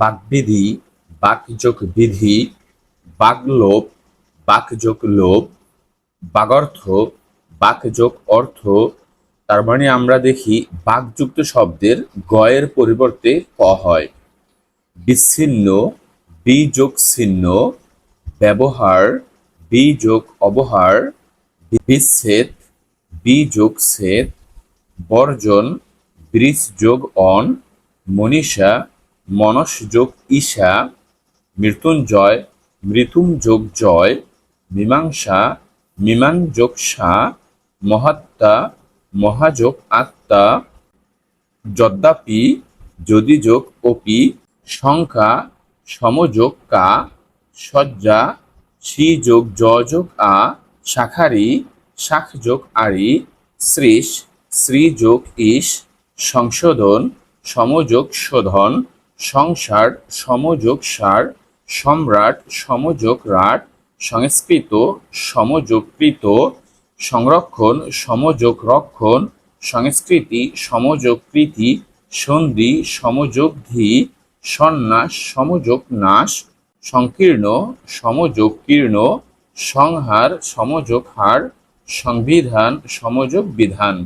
বাকবিধি, বাকযোগ বিধি, বাকলোপ, বাকযোগ লোপ বাগর্থ বাকযোগ অর্থ, তার মানে আমরা দেখি বাকযুক্ত শব্দের গয়ের পরিবর্তে ক হয়। বিচ্ছিন্ন বিযোগ ছিন্ন ব্যবহার, বিযোগ অবহার, বিচ্ছেদ বিযোগ ছেদ বর্জন ব্রিজ যোগ অন, মনীষা মনস যোগ ঈশা মৃত্যুঞ্জয় মৃত্যুম যোগ জয়, মীমাংসা, মীমাং যোগ সা, মহাত্মা মহাযোগ আত্মা, যদ্যাপি, যদি যোগ অপি সংখ্যা সমযোগ কা, সজ্জা, সি যোগ জ যোগ আ, শাখারি, শাখ যোগ আরি শ্রীষ শ্রী যোগ ইস সংশোধন সমযোগ শোধন সংসার, সমযোগ, সার, সম্রাট, সমযোগ, রাট সংস্কৃত সমযোগকৃত, সংরক্ষণ সমযোগ রক্ষণ সংস্কৃতি সমযোগ প্রীতি সন্ধি সমযোগ ধি সন্ন্যাস সমযোগ নাশ সংকীর্ণ সমযোগ কীর্ণ সংহার সমযোগ হার সংবিধান সমযোগ বিধান